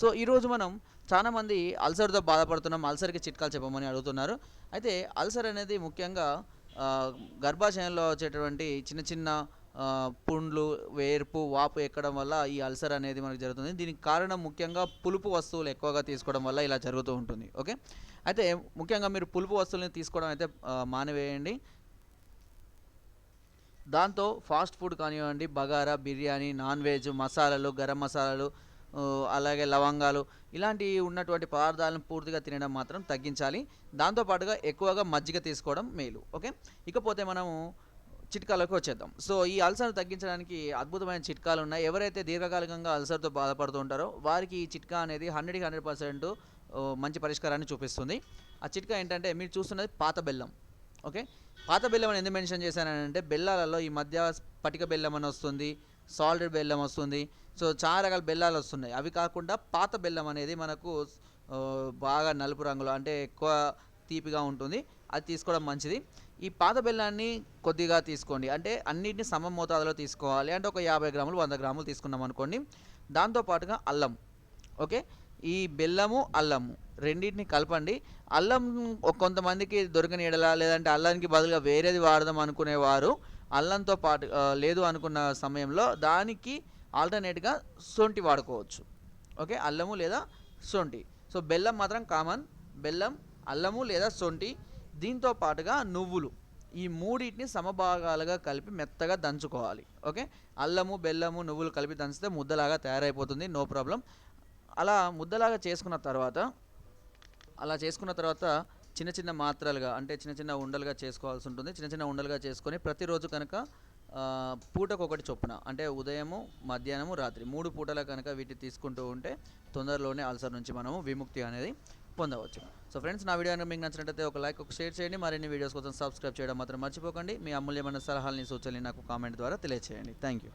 So ఈరోజు మనం చాలామంది అల్సర్తో బాధపడుతున్నాం అల్సర్కి చిట్కాలు చెప్పమని అడుగుతున్నారు. అయితే అల్సర్ అనేది ముఖ్యంగా గర్భాశయంలో వచ్చేటువంటి చిన్న చిన్న పుండ్లు వేర్పు వాపు ఎక్కడం వల్ల ఈ అల్సర్ అనేది మనకు జరుగుతుంది. దీనికి కారణం ముఖ్యంగా పులుపు వస్తువులు ఎక్కువగా తీసుకోవడం వల్ల ఇలా జరుగుతూ ఉంటుంది. ఓకే? అయితే ముఖ్యంగా మీరు పులుపు వస్తువులను తీసుకోవడం అయితే మానివేయండి. దాంతో ఫాస్ట్ ఫుడ్ కానివ్వండి బగారా బిర్యానీ నాన్ వెజ్ మసాలాలు గరం మసాలాలు అలాగే లవంగాలు ఇలాంటి ఉన్నటువంటి పదార్థాలను పూర్తిగా తినడం మాత్రం తగ్గించాలి. దాంతోపాటుగా ఎక్కువగా మజ్జిగ తీసుకోవడం మేలు. ఓకే? ఇకపోతే మనము చిట్కాలకు వచ్చేద్దాం. సో ఈ అల్సర్ను తగ్గించడానికి అద్భుతమైన చిట్కాలు ఉన్నాయి. ఎవరైతే దీర్ఘకాలికంగా అల్సర్తో బాధపడుతూ ఉంటారో వారికి ఈ చిట్కా అనేది హండ్రెడ్కి హండ్రెడ్ పర్సెంట్ మంచి పరిష్కారాన్ని చూపిస్తుంది. ఆ చిట్కా ఏంటంటే మీరు చూస్తున్నది పాత బెల్లం. ఓకే? పాత బెల్లం అని ఎందుకు మెన్షన్ చేశానంటే బెల్లాలలో ఈ మధ్య పటిక బెల్లం అని వస్తుంది. సాల్టెడ్ బెల్లం వస్తుంది. సో చాలా రకాల బెల్లాలు వస్తున్నాయి. అవి కాకుండా పాత బెల్లం అనేది మనకు బాగా నలుపు రంగులో అంటే ఎక్కువ తీపిగా ఉంటుంది. అది తీసుకోవడం మంచిది. ఈ పాత బెల్లాన్ని కొద్దిగా తీసుకోండి. అంటే అన్నిటిని సమ మోతాదులో తీసుకోవాలి. అంటే ఒక యాభై గ్రాములు వంద గ్రాములు తీసుకున్నాం అనుకోండి. దాంతోపాటుగా అల్లం. ఓకే? ఈ బెల్లము అల్లము రెండింటిని కలపండి. అల్లం కొంతమందికి దొరకని ఎడల లేదంటే అల్లానికి బదులుగా వేరేది వాడదాం అనుకునేవారు. అల్లంతో పాటు లేదు అనుకున్న సమయంలో దానికి ఆల్టర్నేట్గా సొంటి వాడుకోవచ్చు. ఓకే? అల్లము లేదా సొంటి. సో బెల్లం మాత్రం కామన్. బెల్లం అల్లము లేదా సొంటి. దీంతో పాటుగా నువ్వులు. ఈ మూడింటిని సమభాగాలుగా కలిపి మెత్తగా దంచుకోవాలి. ఓకే? అల్లము బెల్లము నువ్వులు కలిపి దంచితే ముద్దలాగా తయారైపోతుంది. No problem. అలా ముద్దలాగా చేసుకున్న తర్వాత అలా చేసుకున్న తర్వాత చిన్న చిన్న మాత్రలుగా అంటే చిన్న చిన్న ఉండలుగా చేసుకోవాల్సి ఉంటుంది. చిన్న చిన్న ఉండలుగా చేసుకొని ప్రతిరోజు కనుక పూటకు ఒకటి చొప్పున అంటే ఉదయము మధ్యాహ్నము రాత్రి మూడు పూటల కనుక వీటిని తీసుకుంటూ ఉంటే తొందరలోనే అల్సర్ నుంచి మనము విముక్తి అనేది పొందవచ్చు. సో ఫ్రెండ్స్ నా వీడియో కనుక మీకు నచ్చినట్లయితే ఒక లైక్ ఒక షేర్ చేయండి. మరిన్ని వీడియోస్ కోసం సబ్స్క్రైబ్ చేయడం మాత్రం మర్చిపోకండి. మీ అమూల్యమైన సలహాలని సూచనలు నాకు కామెంట్ ద్వారా తెలియజేయండి థ్యాంక్ యూ.